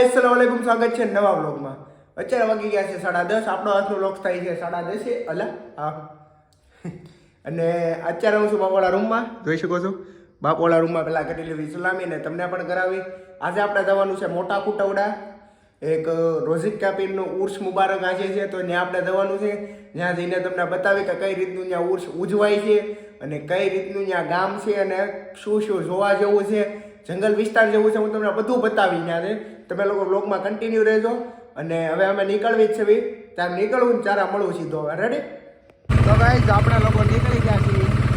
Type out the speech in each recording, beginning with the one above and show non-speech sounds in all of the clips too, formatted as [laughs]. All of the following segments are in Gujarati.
અસલામુઅલૈકુમ સ્વાગત છે નવા વ્લોગમાં. અત્યારે વાગી ગયા છે સાડા દસ. આપણો હાથનો વ્લોગ થાય છે સાડા દસે. અલા, હા. અને અત્યારે હું છું બાપોળા રૂમમાં. જોઈ શકો છો? બાપોળા રૂમમાં પહેલાં કરી લેવી સલામી ને તમને પણ કરાવી. આજે આપણે જવાનું છે મોટા કુટવડા. એક રોઝિક કાપીરનું ઉર્સ મુબારક આજે છે, તો ત્યાં આપણે જવાનું છે. ત્યાં જઈને તમને બતાવી કે કઈ રીતનું ત્યાં ઉર્સ ઉજવાય છે અને કઈ રીતનું ત્યાં ગામ છે અને શું શું જોવા જેવું છે. જંગલ વિસ્તાર જેવું છે, હું તમને બધું બતાવી ત્યાં તમે લોકો બ્લોગમાં કન્ટિન્યુ રહેજો. અને હવે અમે નીકળવી જ છે. ત્યારે નીકળવું ને ચારા મળવું સીધો. હવે રેડી તો ભાઈ આપણે લોકો નીકળી ગયા છીએ.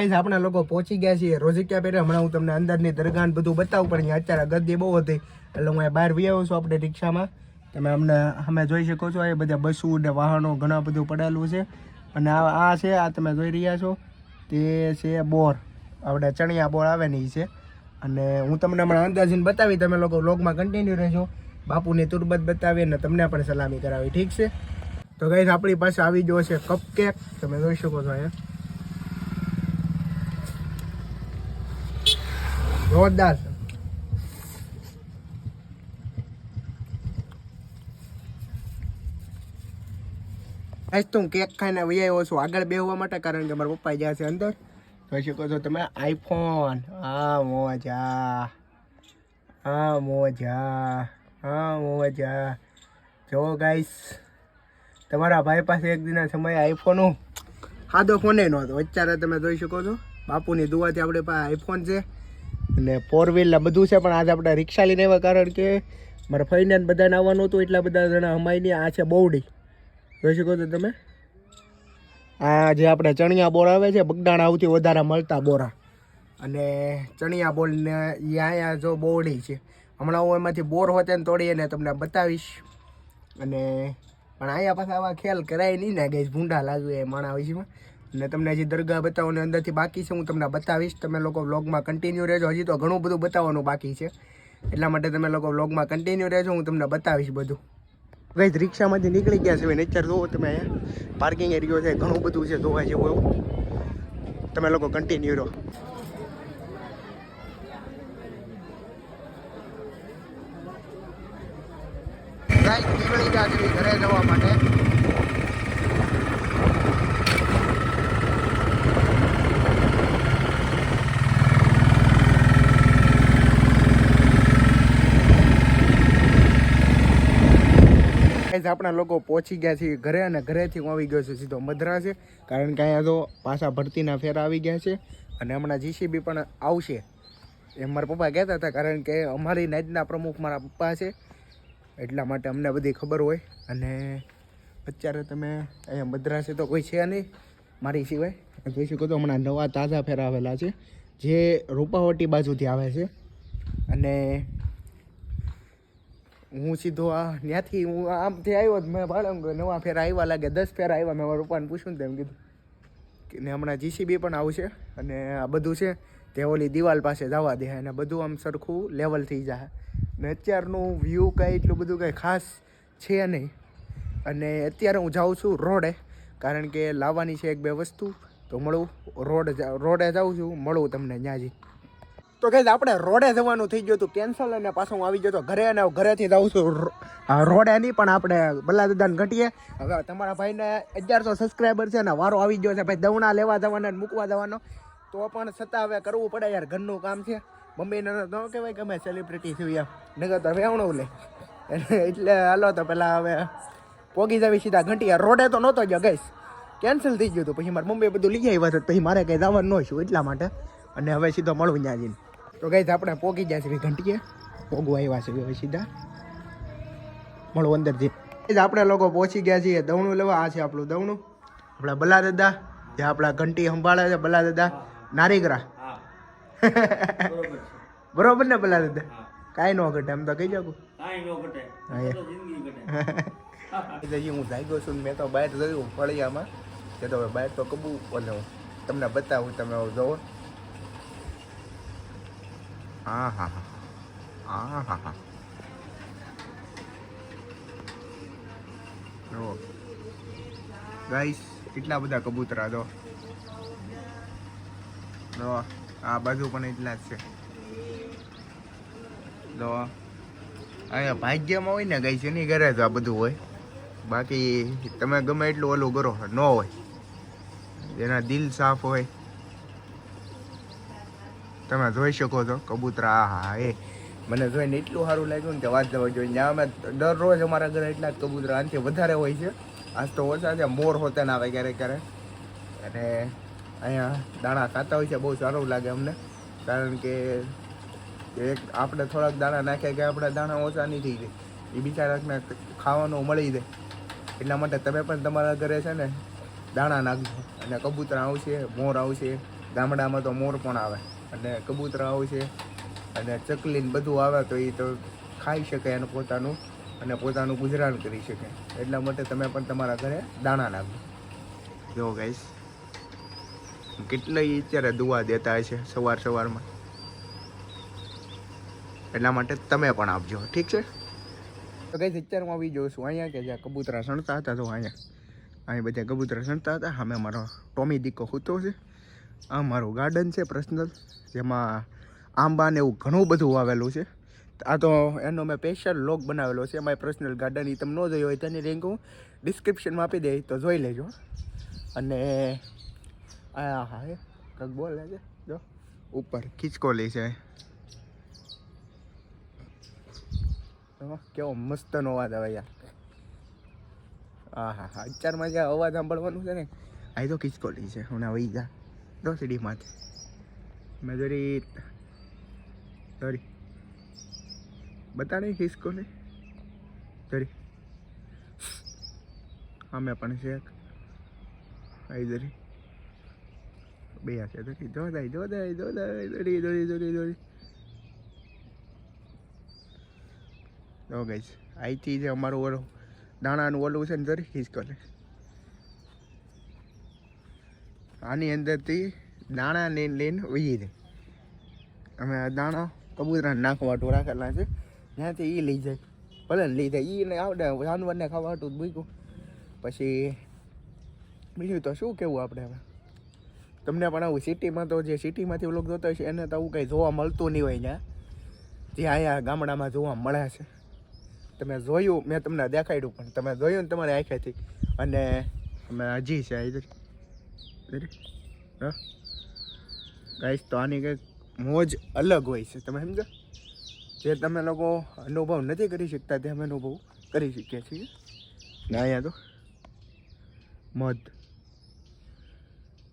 ગાઈઝ આપણે લોકો પહોંચી ગયા છીએ. રોજિક્યા પેરે હમણાં હું તમને અંદરની દરગાહ બધું બતાવું, પણ અહીંયા અત્યારે ગદ્દી બહુ હતી. એટલે હું બહાર વી આવ્યો છું આપણે રિક્ષામાં. તમે અમને અમે જોઈ શકો છો એ બધા બસો ને વાહનો ઘણા બધું પડેલું છે. અને આ આ છે, આ તમે જોઈ રહ્યા છો. તે છે બોર. આપણે ચણિયા બોર આવે ને એ છે. અને હું તમને હમણાં અંદાજીને બતાવી, તમે લોકો વ્લોગમાં કન્ટિન્યુ રહેજો. બાપુની તુરબત બતાવી અને તમને પણ સલામી કરાવી. ઠીક છે? તો ગઈ આપણી પાસે આવી ગયો છે કપ કેક તમે જોઈ શકો છો અહીંયા. જોરદાર છે. તો હું કેક ખાઈને વહી છું. આગળ બેહવા માટે, કારણ કે મારા પપ્પા ગયા છે અંદર. જોઈ શકો છો, તમે આઈફોન. હા, મોજા. આ મોજા. હા, મોજા. જો ગાઈસ, તમારા ભાઈ પાસે એક દિના સમયે આઈફોન સાદો ફોને નહોતો અત્યારે તમે જોઈ શકો છો, બાપુની દુવાથી આપણે પાસે આઈફોન છે. અને ફોર વ્હીલ ને બધું છે, પણ આજે આપણે રિક્ષા લઈને આવ્યા કારણ કે મારા ફઈને બધાને આવવાનું હતું, એટલા બધા જણા અમાયની આ છે બહુડી. જોઈ શકો છો તમે? આ જે આપણે ચણિયા બોર આવે છે બગડાણા આવતી વધારે મળતા બોરા. અને ચણિયા બોલને એ અહીંયા જો બહુડી છે. હમણાં હું એમાંથી બોર હોતે ને તોડીને તમને બતાવીશ. અને પણ અહીંયા પાછા આવા ખ્યાલ કરાય નહીં ને ગઈ ભૂંડા લાગ્યું એ માણા વિશેમાં. અને તમને હજી દરગાહ બતાવો ને અંદરથી બાકી છે, હું તમને બતાવીશ. તમે લોકો વ્લોગમાં કન્ટિન્યુ રહેજો. હજી તો ઘણું બધું બતાવવાનું બાકી છે. એટલા માટે તમે લોકો વ્લોગમાં કન્ટિન્યુ રહેજો, હું તમને બતાવીશ બધું. ગઈ રિક્ષામાંથી નીકળી ગયા છે નેચર જુઓ તમે અહીંયા. પાર્કિંગ એરિયો છે, ઘણું બધું છે, જોવા જેવું એવું. તમે લોકો કન્ટિન્યુ રહો. ઘરે જવા માટે ગાઈસ આપણા લોકો પહોંચી ગયા છીએ ઘરે અને ઘરેથી હું આવી ગયો છું સીધો મદ્રાસે, કારણ કે અહીંયા તો પાછા ભરતીના ફેરા આવી ગયા છે અને હમણાં જીસીબી પણ આવશે. એમ મારા પપ્પા કહેતા હતા, કારણ કે અમારી નાજના પ્રમુખ મારા પપ્પા છે, એટલા માટે અમને બધી ખબર હોય. અને અત્યારે તમે અહીંયા મદ્રાસે તો કોઈ છે નહીં મારી સિવાય. જોઈ શકો તો હમણાં નવા તાજા ફેરા આવેલા છે, જે રૂપાવટી બાજુથી આવે છે. અને હું સીધો આ, ત્યાંથી હું આમથી આવ્યો જ, મેં ભાડે નવા ફેરા આવ્યા લાગે, દસ ફેરા આવ્યા, મેં મારા પપ્પાને પૂછ્યું ને તેમ કીધું ને હમણાં જીસીબી પણ આવશે અને આ બધું છે તે ઓલી દિવાલ પાસે જવા દે અને બધું આમ સરખું લેવલ થઈ જાય ને અત્યારનું વ્યૂ કાંઈ એટલું બધું કાંઈ ખાસ છે નહીં. અને અત્યારે હું જાઉં છું રોડે, કારણ કે લાવવાની છે એક બે વસ્તુ, તો મળું. રોડ રોડે જાઉં છું, મળું તમને ત્યાંથી તો કઈ આપણે રોડે જવાનું થઈ ગયું હતું કેન્સલ અને પાછો હું આવી ગયો તો ઘરે અને ઘરેથી જાઉં છું રોડે નહીં, પણ આપણે બલ્લાદાદાને ઘટીએ. હવે તમારા ભાઈને અગિયારસો સબસ્ક્રાઈબર છે ને વારો આવી ગયો છે, ભાઈ દવણા લેવા જવાનો મૂકવા જવાનો. તો પણ છતાં હવે કરવું પડે યાર, ઘરનું કામ છે. મમ્મીને ન કહેવાય કે અમે સેલિબ્રિટી થયું એમ નગર તો વેવણું લે. એટલે હાલો તો પહેલાં હવે પોગી જવી સીધા ઘંટી રોડે તો નહોતો ગયો ગઈશ કેન્સલ થઈ ગયું હતું. પછી મારે મમ્મી બધું લઈ આવ્યા હતા પછી મારે કંઈ જવાનું ન છું એટલા માટે? અને હવે સીધો મળું ત્યાં જઈને તો ગઈ આપણે પોગી ગયા છે ઘંટીએ. પોગવા આવ્યા છે હવે સીધા. મળો અંદરથી. એ જ આપણે લોકો પહોંચી ગયા છીએ દવણું લેવા. આ છે આપણું દવણું. આપણા બલા દાદા જે આપણા ઘંટી સંભાળે છે બલા દાદા નારીગરા. [laughs] બરોબર ને બલા દાદા કાંઈ ન ઘટે એમ તો કહી જાગું હા, [laughs] જાગ્યો છું મેં તો બહાર જોયું ફળિયામાં. કે તો બહાર તો કબૂ અને હું તમને બતાવું તમે જોવો હા હા હા હા હા હા જુઓ. ગાઈસ એટલા બધા કબૂતરા જો. જો, આ બાજુ પણ એટલા જ છે. જો, અહીંયા ભાગ્યમાં હોય ને ગાઈસ એની ઘરે જ આ બધું હોય. બાકી તમે ગમે એટલું ઓલું કરો, ન હોય. જેના દિલ સાફ હોય. તમે જોઈ શકો છો, કબૂતરા, હા, એ. મને જોઈને એટલું સારું લાગ્યું ને કે વાત જવા જોઈએ. ત્યાં અમે દરરોજ અમારા ઘરે એટલા જ કબૂતરા આનાથી વધારે હોય છે. આજ તો ઓછા છે, મોર હોતે ના આવે ક્યારેક ક્યારેક. અને અહીંયા દાણા ખાતા હોય છે, બહુ સારું લાગે અમને. કારણ કે એક આપણે થોડાક દાણા નાખ્યા કે આપણા દાણા ઓછા નહીં થઈ જાય. એ બિચારાને ખાવાનું મળી જાય. એટલા માટે તમે પણ તમારા ઘરે છે ને દાણા નાખજો. અને કબૂતરા આવશે, મોર આવશે. ગામડામાં તો મોર પણ આવે. અને કબૂતરા આવશે અને ચકલીન બધું આવે તો એ તો ખાઈ શકે એનું પોતાનું અને પોતાનું ગુજરાન કરી શકે. એટલા માટે તમે પણ તમારા ઘરે દાણા નાખો જો ગાઈસ કેટલાય અત્યારે દુવા દેતા હશે સવાર સવારમાં. એટલા માટે તમે પણ આપજો, ઠીક છે? તો કઈ પિક્ચરમાં આવી જોઉં છું અહીંયા કે જ્યાં કબૂતરા સણતા હતા, તો અહીંયા. અહીં બધા કબૂતરા સણતા હતા, સામે મારો ટોમી દીકો હૂતો છે. આ મારું ગાર્ડન છે પર્સનલ જેમાં આંબા ને એવું ઘણું બધું વાવેલું છે. આ તો એનો મેં સ્પેશિયલ લોગ બનાવેલો છે. મારી પર્સનલ ગાર્ડન એ તમે ન જોયો હોય તેની લિંક હું ડિસ્ક્રિપ્શનમાં આપી દઈ તો જોઈ લેજો. અને આ હા કંઈક બોલે છે. જો, ઉપર ખીચકોલી છે. કેવો મસ્તનો અવાજ આવે યાર. હા હા હા, અત્યારમાં જે અવાજ સાંભળવાનું છે ને, આ તો ખીચકોલી છે. હમણાં વહી જા. સીડીમાંથી. મેં જરી સોરી બતા નહીં ખીચકોલી જરી અમે પણ છે આઈ જરી. બે છે જરી જોદાઈ જોદાઈ જો દાઈ જો દાઈ, જરી જરી જરી આઈથી જો અમારું ઓલું, દાણાનું ઓલું છે ને જરી ખીચકોલી આની અંદરથી દાણા લઈને લઈને વહી જાય અમે દાણા કબૂતરા નાખવા હાટું રાખેલા છે. ત્યાંથી એ લઈ જાય. ભલે લઈ જાય. એને આવડે. જાનવરને ખાવા હાટું જ મૂક્યું. પછી બીજું તો શું કેવું આપણે હવે? તમને પણ આવું સિટીમાં તો જે સિટીમાંથી લોકો જોતો હોય છે એને તો આવું કંઈ જોવા મળતું નહીં હોય ત્યાં જે અહીંયા ગામડામાં જોવા મળે છે. તમે જોયું, મેં તમને દેખાડ્યું પણ તમે જોયું ને તમારી આંખેથી. અને અમે હજી છે હા? ગાઈસ તો આની કંઈક મોજ અલગ હોય છે. તમે સમજો? જે તમે લોકો અનુભવ નથી કરી શકતા, તે અમે અનુભવ કરી શકીએ છીએ. ને અહીંયા તો મધ.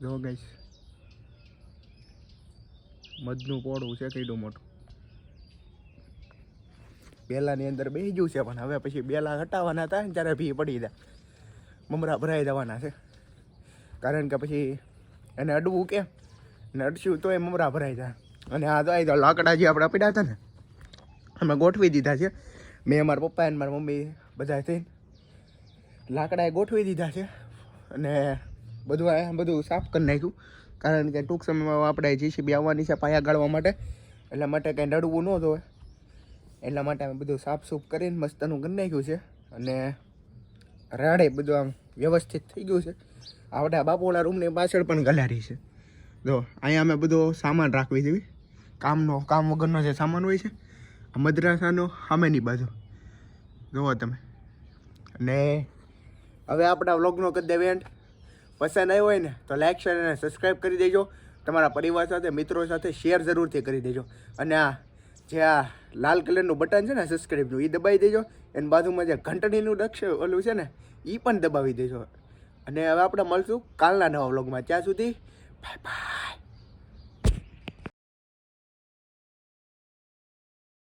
જો ગાઈશ મધનું પોળું છે કેટલું મોટું. બેલાની અંદર બેસી ગયું છે, પણ હવે પછી બેલા હટાવવાના હતા ને ત્યારે ભી પડી જાય. મમરા ભરાઈ જવાના છે. કારણ કે પછી એને અડવું કે? ને અડશું તોય મમરા ભરાઈ જાય. અને આ તો આ તો લાકડા જે આપણે પડ્યા હતા ને, અમે ગોઠવી દીધા છે. મેં મારા પપ્પા અને મારા મમ્મી બધા થઈને લાકડાએ ગોઠવી દીધા છે. અને બધું બધું સાફ કરી નાખ્યું. કારણ કે ટૂંક સમયમાં આપણે જીસીબી આવવાની છે પાયા ગાળવા માટે. એટલા માટે કંઈ નડવું ન જોવે એટલા માટે અમે બધું સાફ સૂફ કરીને મસ્તનું કરી નાખ્યું છે. અને રાડે બધું આમ વ્યવસ્થિત થઈ ગયું છે. આવડા બાપુના રૂમની પાછળ પણ ગલારી છે. જો, અહીંયા અમે બધો સામાન રાખવી જોઈએ કામનો, કામ વગરનો જે સામાન હોય છે મદ્રાસાનો સામેની બાજુ. જુઓ તમે. અને હવે આપણા વ્લોગનો કરી દેવે એન્ડ પસંદ આવ્યો હોય ને, તો લાઈક શેર અને સબસ્ક્રાઈબ કરી દેજો. તમારા પરિવાર સાથે, મિત્રો સાથે શેર જરૂરથી કરી દેજો. અને આ જે આ લાલ કલરનું બટન છે ને સબસ્ક્રાઈબનું એ દબાવી દેજો. એની બાજુમાં જે ઘંટડીનું દક્ષ ઓલું છે ને એ પણ દબાવી દેજો. અને હવે આપણે મળશું કાલના નવા વ્લોગમાં. ત્યાં સુધી બાય બાય